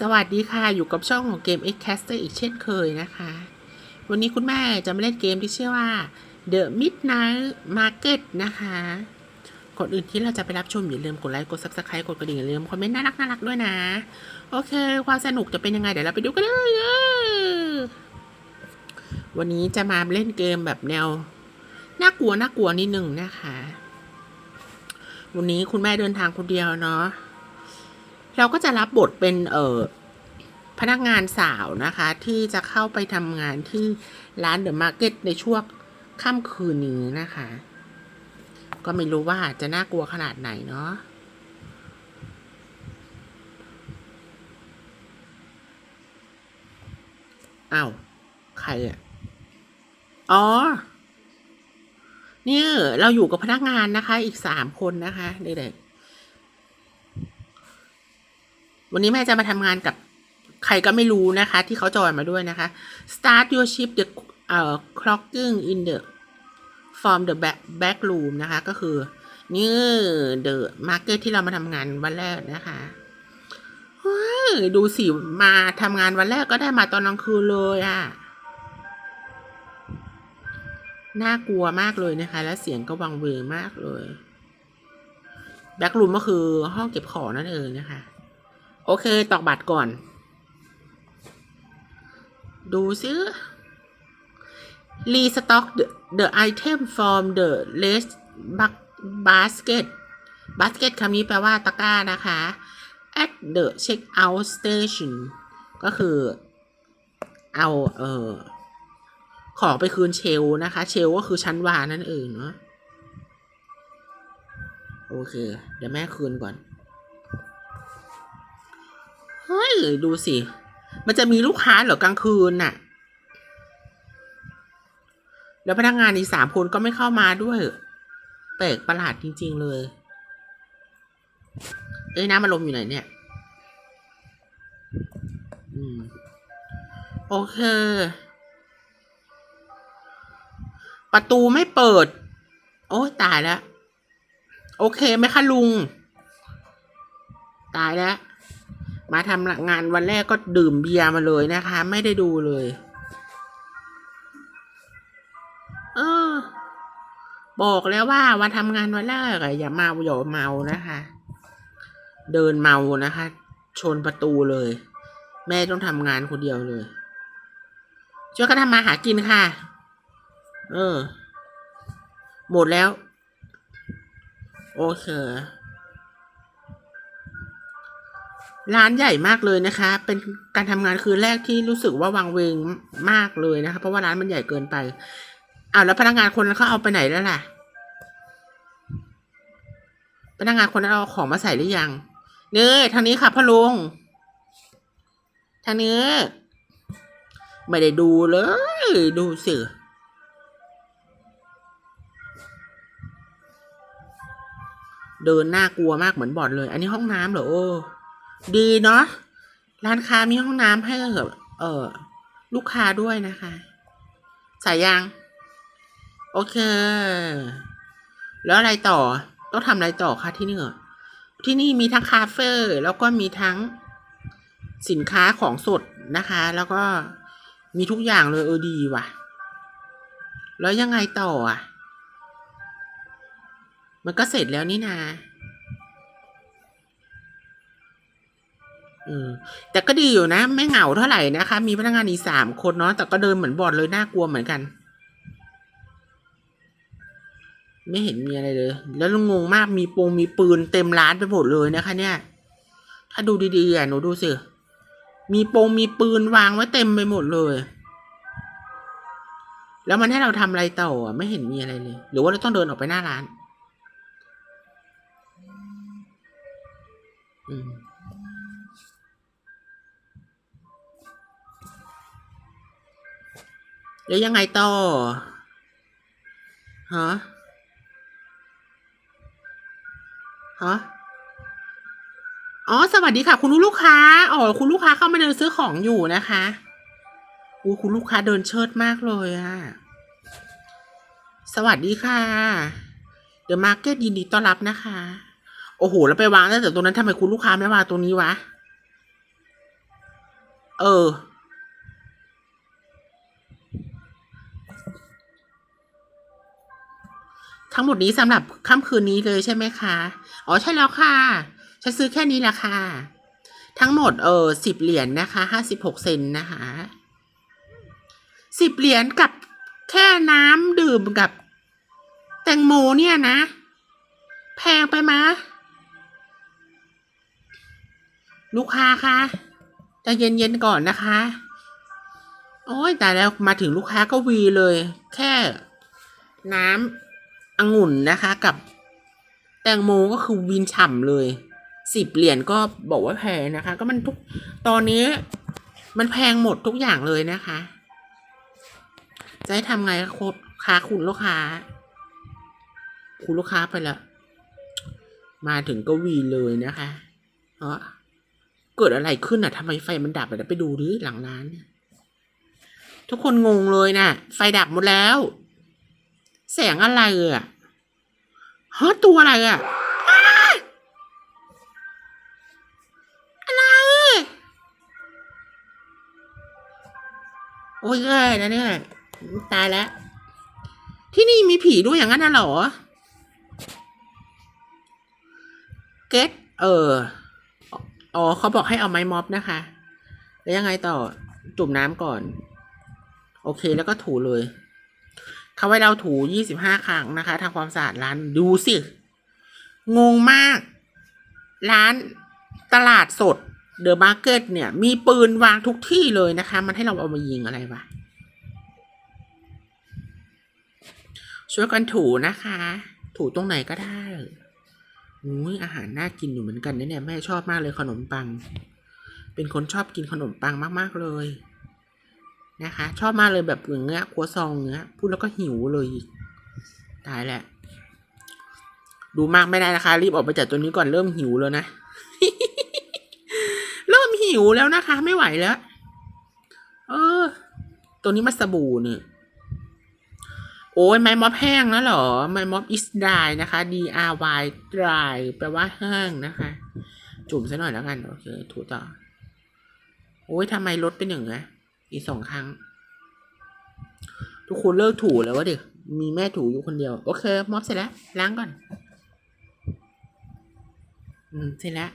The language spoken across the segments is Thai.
สวัสดีค่ะ อยู่กับช่องของเกม X Caster อีกเช่นเคยนะคะ วันนี้คุณแม่จะมาเล่นเกมที่ชื่อว่า The Midnight Market นะคะ ก่อนอื่นที่เราจะไปรับชมอย่าลืมกดไลค์ กด Subscribe กดกระดิ่งอย่าลืมคอมเมนต์น่ารักน่ารักด้วยนะ โอเค ความสนุกจะเป็นยังไง เดี๋ยวเราไปดูกันเลยวันนี้จะมาเล่นเกมแบบแนว น่ากลัวน่ากลัวนิดหนึ่งนะคะ วันนี้คุณแม่เดินทางคนเดียวเนาะ เราก็จะรับบทเป็นเอ่อพนักงานสาวนะคะ ที่จะเข้าไปทำงานที่ร้านเดอะมาร์เก็ตในช่วงค่ำคืนนี้นะคะ ก็ไม่รู้ว่าจะน่ากลัวขนาดไหนเนาะอ้าวใครอะ อ๋อ เนี่ย เราอยู่กับพนักงานนะคะ อีกสามคนนะคะเด็กๆ วันนี้แม่จะมาทำงานกับใครก็ไม่รู้นะคะ ที่เขาจอยมาด้วยนะคะ start your shift the เอ่อ clocking in the from the back back room นะคะ ก็คือนี่ the market ที่เรามาทำงานวันแรกนะคะดูสิมาทำงานวันแรกก็ได้มาตอนกลางคืนเลยอะ่ะน่ากลัวมากเลยนะคะ และเสียงก็วังเวงมากเลยแบ็กรูมก็คือห้องเก็บของนั่นเองนะคะ โอเค ตอกบัตรก่อน ดูซิ restock the, the item from the list bas- basket basket คำนี้แปลว่าตะกร้านะคะ at the checkout station ก็คือเอาเออของไปคืนเชลนะคะ เชลก็คือชั้นวางนั่นเองเนาะโอเค เดี๋ยวแม่คืนก่อน ดูสิ มันจะมีลูกค้าเหรอกลางคืนน่ะ แล้วพนักงานอีกสามคนก็ไม่เข้ามาด้วยแปลกประหลาดจริง ๆ เลย เอ้ยน้ำมันลมอยู่ไหนเนี่ยอืมโอเค ประตูไม่เปิด โอ้ตายแล้ว โอเคไหมคะลุง ตายแล้ว มาทำงานวันแรกก็ดื่มเบียร์มาเลยนะคะ ไม่ได้ดูเลย เออ บอกแล้วว่าวันทำงานวันแรกอย่าเมาอย่าเมานะคะ เดินเมานะคะ ชนประตูเลย แม่ต้องทำงานคนเดียวเลยช่วยกันทำมาหากินค่ะ เออ หมดแล้ว โอเค ร้านใหญ่มากเลยนะคะ เป็นการทำงานคืนแรกที่รู้สึกว่าวังเวงมากเลยนะคะ เพราะว่าร้านมันใหญ่เกินไปอ้าวแล้วพนักงานคนนั้นเขาเอาไปไหนแล้วล่ะ พนักงานคนนั้นเอาของมาใส่หรือยัง เนื้อทางนี้ค่ะพ่อลุง ทางนี้ไม่ได้ดูเลย ดูสิเดินน่ากลัวมากเหมือนบ่อนเลย อันนี้ห้องน้ำเหรอโอ้ ดีเนาะร้านค้ามีห้องน้ำให้เออเออลูกค้าด้วยนะคะใส่ยังโอเค แล้วอะไรต่อ ต้องทำอะไรต่อคะที่นี่ที่นี่มีทั้งคาเฟ่แล้วก็มีทั้งสินค้าของสดนะคะ แล้วก็มีทุกอย่างเลยเออดีว่ะ แล้วยังไงต่ออะ มันก็เสร็จแล้วนี่นา อืมแต่ก็ดีอยู่นะ ไม่เหงาเท่าไหร่นะคะ มีพนักงานอีกสามคนเนาะแต่ก็เดินเหมือนบอดเลยน่ากลัวเหมือนกัน ไม่เห็นมีอะไรเลย แล้วงงมากมีปงมีปืนเต็มร้านไปหมดเลยนะคะ เนี่ย ถ้าดูดีๆอะหนูดูสิมีปงมีปืนวางไว้เต็มไปหมดเลย แล้วมันให้เราทำอะไรต่ออะไม่เห็นมีอะไรเลย หรือว่าเราต้องเดินออกไปหน้าร้าน อืม แล้วยังไงต่อฮะฮะอ๋อ สวัสดีค่ะ คุณลูกค้า อ๋อ คุณลูกค้าเข้ามาเดินซื้อของอยู่นะคะอู้คุณลูกค้าเดินเชิดมากเลยอะ สวัสดีค่ะ เดี๋ยวมาร์เก็ตยินดีต้อนรับนะคะ โอ้โห แล้วไปวางตั้งแต่ตรงนั้นทำไมคุณลูกค้าไม่วางตรงนี้วะ เออ ทั้งหมดนี้สำหรับค่ำคืนนี้เลยใช่ไหมคะ อ๋อใช่แล้วค่ะฉันซื้อแค่นี้แหละค่ะ ทั้งหมดเออสิบเหรียญนะคะห้าสิบหกเซนนะคะสิบเหรียญกับแค่น้ำดื่มกับ แตงโมเนี่ยนะ แพงไปมะลูกค้าคะจะเย็นๆก่อนนะคะ โอ้ยแต่แล้วมาถึงลูกค้าก็วีเลย แค่น้ำ องุ่นนะคะกับแตงโมก็คือวินฉ่ำเลยสิบเหรียญก็บอกว่าแพงนะคะ ก็มันทุกตอนนี้มันแพงหมดทุกอย่างเลยนะคะ จะให้ทำไงโคตรค้าคุณลูกค้า คุณลูกค้าไปแล้วมาถึงก็วีเลยนะคะเพราะเกิดอะไรขึ้นอะทำไมไฟมันดับอะเดี๋ยวไปดูดิหลังร้าน ทุกคนงงเลยน่ะ ไฟดับหมดแล้ว แสงอะไรอะฮะตัวอะไรอะอ้าอะไร โอ้ยแย่นะเนี่ยตายแล้ว ที่นี่มีผีด้วยอย่างนั้นน่ะหรอ เก็ตเออ อ๋อเขาบอกให้เอาไม้ม็อบนะคะ แล้วยังไงต่อ จุ่มน้ำก่อน โอเคแล้วก็ถูเลย เขาไว้เราถูยี่สิบห้าครั้งนะคะทำความสะอาดร้านดูสิ งงมาก ร้านตลาดสดเดอะมาร์เก็ตเนี่ย มีปืนวางทุกที่เลยนะคะ มันให้เราเอามายิงอะไรวะช่วยกันถูนะคะ ถูตรงไหนก็ได้อุ้ยอาหารน่ากินอยู่เหมือนกันนะเนี่ยแม่ชอบมากเลยขนมปัง เป็นคนชอบกินขนมปังมาก ๆ เลย นะคะ ชอบมากเลยแบบอย่างเงี้ยครัวซองเงี้ย พูดแล้วก็หิวเลยตายแหละ ดูมากไม่ได้นะคะ รีบออกไปจากตัวนี้ก่อนเริ่มหิวแล้วนะเริ่มหิวแล้วนะคะ ไม่ไหวแล้ว เออ ตัวนี้มาสบู่นี่โอ้ยไม้ม็อบแห้งแล้วเหรอ ไม้ม็อบ is dry นะคะ D R Y dry แปลว่าแห้งนะคะ จุ่มซะหน่อยแล้วกัน โอเค ถูต่อ โอ้ยทำไมลดเป็นอย่างเงี้ย อีกสองครั้ง ทุกคนเลิกถูแล้ววะเด็กมีแม่ถูอยู่คนเดียว โอเคม็อบเสร็จแล้ว ล้างก่อน อืม เสร็จแล้ว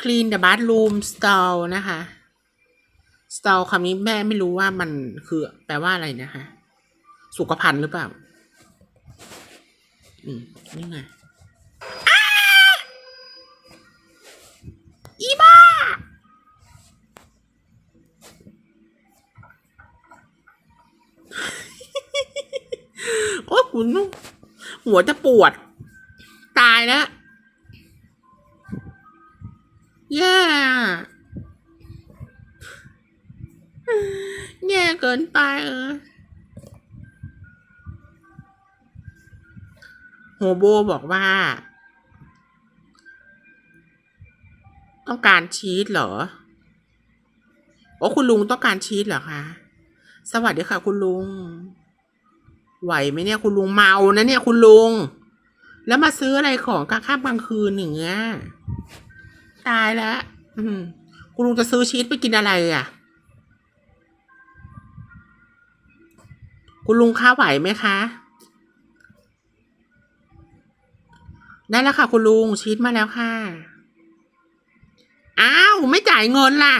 clean the bathroom stall นะคะ stall คำนี้แม่ไม่รู้ว่ามันคือ แปลว่าอะไรนะคะ สุขภัณฑ์หรือเปล่า อืม นี่ไงอ้าอีบ้า โอ้ คุณหัวจะปวด ตายแล้วแย่แย่เกินไปเออโฮโบบอกว่า ต้องการชีสเหรอ โอ้คุณลุงต้องการชีสเหรอคะ สวัสดีค่ะคุณลุง ไหวไหมเนี่ยคุณลุงเมานะเนี่ยคุณลุง แล้วมาซื้ออะไรของกลางค่ำกลางคืนอย่างเงี้ยตายแล้วคุณลุงจะซื้อชีสไปกินอะไรอะ คุณลุงค้าไหวไหมคะ ได้แล้วค่ะ คุณลุงชีสมาแล้วค่ะ อ้าวไม่จ่ายเงินล่ะ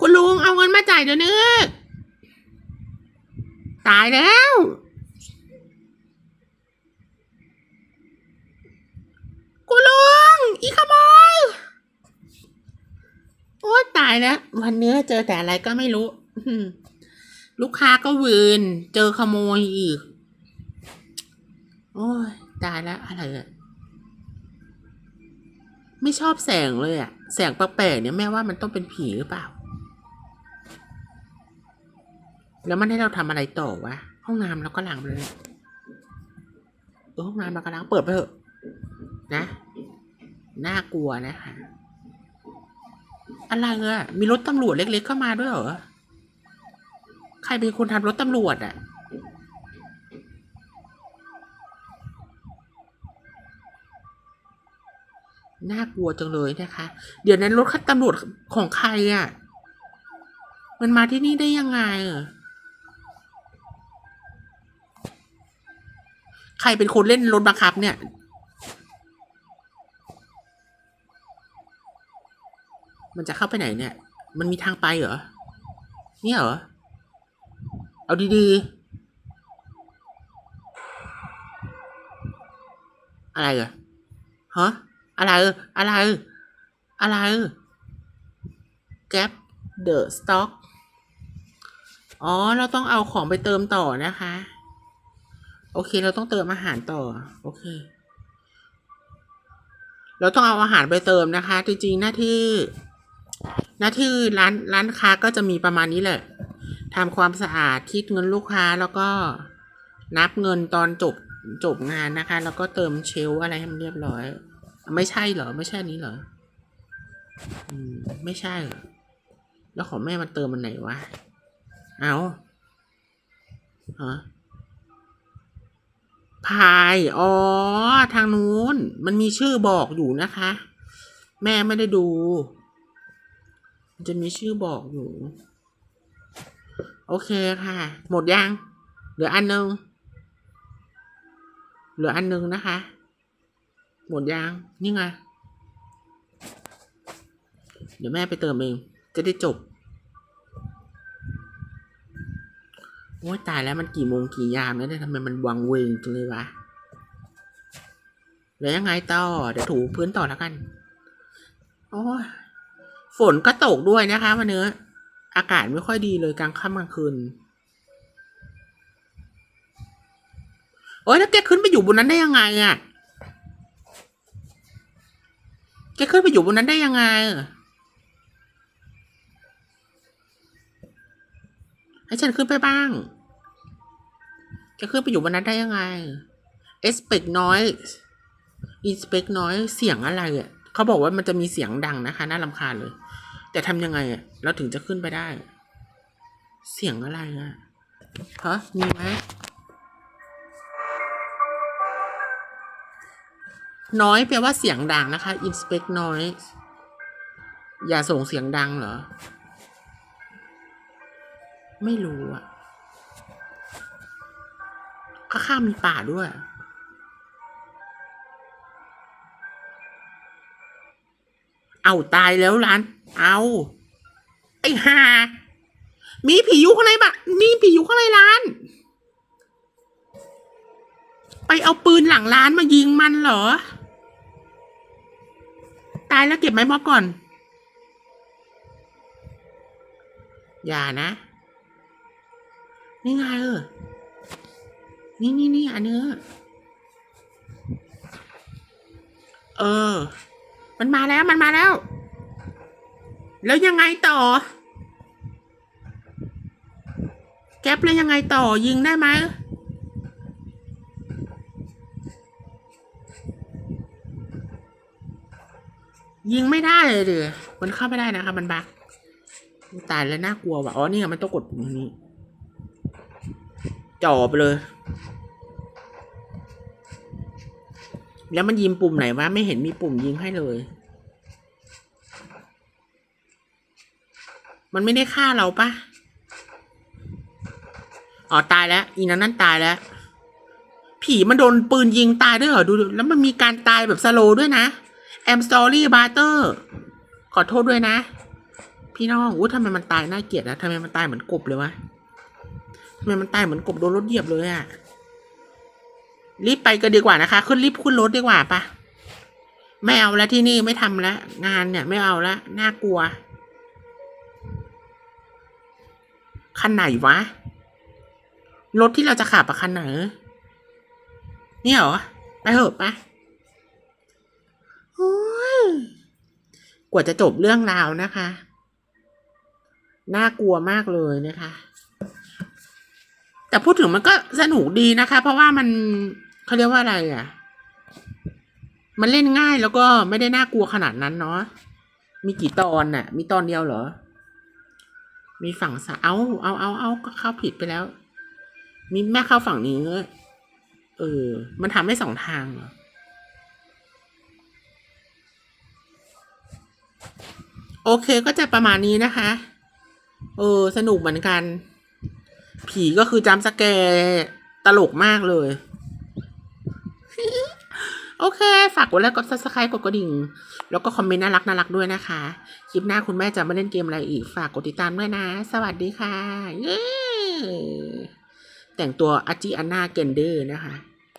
คุณลุงเอาเงินมาจ่ายเดี๋ยวนี้ ตายแล้วคุณลุงอีขโมย โอ้ตายแล้ว วันนี้เจอแต่อะไรก็ไม่รู้ ลูกค้าก็วืน เจอขโมยอีก โอ้ย ตายแล้ว อะไรอะไม่ชอบแสงเลยอะแสงแปลกๆเนี่ยแม่ว่ามันต้องเป็นผีหรือเปล่า แล้วมันให้เราทำอะไรต่อวะ ห้องน้ำเราก็ล้างไปเลยเออห้องน้ำเราก็ล้างเปิดไปเถอะ นะ น่ากลัวนะคะอะไรอะมีรถตำรวจเล็กๆเข้ามาด้วยเหรอ ใครเป็นคนทำรถตำรวจอะน่ากลัวจังเลยนะคะ เดี๋ยวนั้นรถคันตำรวจของใครอะ่ะ มันมาที่นี่ได้ยังไงอะ ใครเป็นคนเล่นรถบังคับ เนี่ยมันจะเข้าไปไหนเนี่ย มันมีทางไปเหรอ เนี่ยเหรอ เอาดีๆ อะไรเหรอฮะอะไรอออะไรอออะไรเออ Gap the stock อ๋อ เราต้องเอาของไปเติมต่อนะคะ โอเค เราต้องเติมอาหารต่อ โอเค เราต้องเอาอาหารไปเติมนะคะ จริงๆหน้าที่ หน้าที่ร้านร้านค้าก็จะมีประมาณนี้แหละทำความสะอาดคิดเงินลูกค้าแล้วก็นับเงินตอนจบจบงานนะคะ แล้วก็เติมเชลอะไรให้มันเรียบร้อย ไม่ใช่เหรอ ไม่ใช่นนี้เหรออืมไม่ใช่เหรอแล้วของแม่มันเติมมันไหนวะ เอาฮะ พาย อ๋อ ทางนู้น มันมีชื่อบอกอยู่นะคะ แม่ไม่ได้ดู จะมีชื่อบอกอยู่ โอเคค่ะ หมดยัง เหลืออันนึง เหลืออันนึงนะคะ หมดยัง นี่ไง เดี๋ยวแม่ไปเติมเอง จะได้จบ โอ้ยตายแล้วมันกี่โมงกี่ยามแล้วเนี่ยทำไมมันวังเวงจังเลยวะ แล้วยังไงต่อ เดี๋ยวถูพื้นต่อแล้วกัน โอ้ยฝนก็ตกด้วยนะคะวันนี้อากาศไม่ค่อยดีเลยกลางค่ำกลางคืน โอ้ยแล้วแกขึ้นไปอยู่บนนั้นได้ยังไงอะ่ะแกขึ้นไปอยู่บนนั้นได้ยังไง ให้ฉันขึ้นไปบ้าง จะขึ้นไปอยู่บนนั้นได้ยังไง expect noise inspect noise เสียงอะไรอะเขาบอกว่ามันจะมีเสียงดังนะคะน่ารำคาญเลย แต่ทำยังไงอะเราถึงจะขึ้นไปได้ เสียงอะไรอะฮะมีไหมน้อยแปลว่าเสียงดังนะคะ inspect noise อย่าส่งเสียงดังเหรอ ไม่รู้อะข้างๆมีป่าด้วย เอาตายแล้วร้าน เอา ไอ้ห่า มีผีอยู่ข้างในบะมีผีอยู่ข้างในร้าน ไปเอาปืนหลังร้านมายิงมันเหรอ ตายแล้วเก็บไม้ม็อบก่อน อย่านะ นี่ไงเออ นี่นี่นี่อันเนี้ยเออ มันมาแล้วมันมาแล้ว แล้วยังไงต่อ แก๊ปแล้วยังไงต่อยิงได้ไหมยิงไม่ได้เลยดิมันเข้าไม่ได้นะคะมันบักตายแล้วน่ากลัวว่ะ อ๋อนี่มันต้องกดปุ่มตรงนี้ จ่อไปเลย แล้วมันยิงปุ่มไหนวะไม่เห็นมีปุ่มยิงให้เลย มันไม่ได้ฆ่าเราปะอ๋อตายแล้วอีนั้นนั่นตายแล้ว ผีมันโดนปืนยิงตายด้วยเหรอดูแล้วมันมีการตายแบบสโลด้วยนะแอมสตอรี่บาร์เตอร์ขอโทษด้วยนะ พี่น้องอู้ทำไมมันตายน่าเกลียดนะทำไมมันตายเหมือนกบเลยวะ ทำไมมันตายเหมือนกบโดนรถเหยียบเลยอะรีบไปกันดีกว่านะคะ ขึ้นรีบขึ้นรถดีกว่าปะไม่เอาแล้วที่นี่ไม่ทำแล้วงานเนี่ยไม่เอาแล้วน่ากลัวคันไหนวะ รถที่เราจะขับอะคันไหนเนี่ยเหรอ ไปเถอะปะโอ้ยกว่าจะจบเรื่องราวนะคะ น่ากลัวมากเลยนะคะ แต่พูดถึงมันก็สนุกดีนะคะ เพราะว่ามันเขาเรียกว่าอะไรอะ มันเล่นง่ายแล้วก็ไม่ได้น่ากลัวขนาดนั้นเนาะมีกี่ตอนน่ะ มีตอนเดียวเหรอ มีฝั่งสาเอาเอาเอาเอาก็เข้าผิดไปแล้ว มีแม่เข้าฝั่งนี้เออ มันทำได้สองทางเหรอโอเคก็จะประมาณนี้นะคะ เออ สนุกเหมือนกัน ผีก็คือจำสแกร์ตลกมากเลย โอเค ฝากกดไลค์กดซับสไครต์กดกระดิ่ง แล้วก็คอมเมนต์น่ารักน่ารักด้วยนะคะ คลิปหน้าคุณแม่จะมาเล่นเกมอะไรอีก ฝากกดติดตามด้วยนะ สวัสดีค่ะ เย้ แต่งตัวอาจิอาน่าเกนเดอร์นะคะ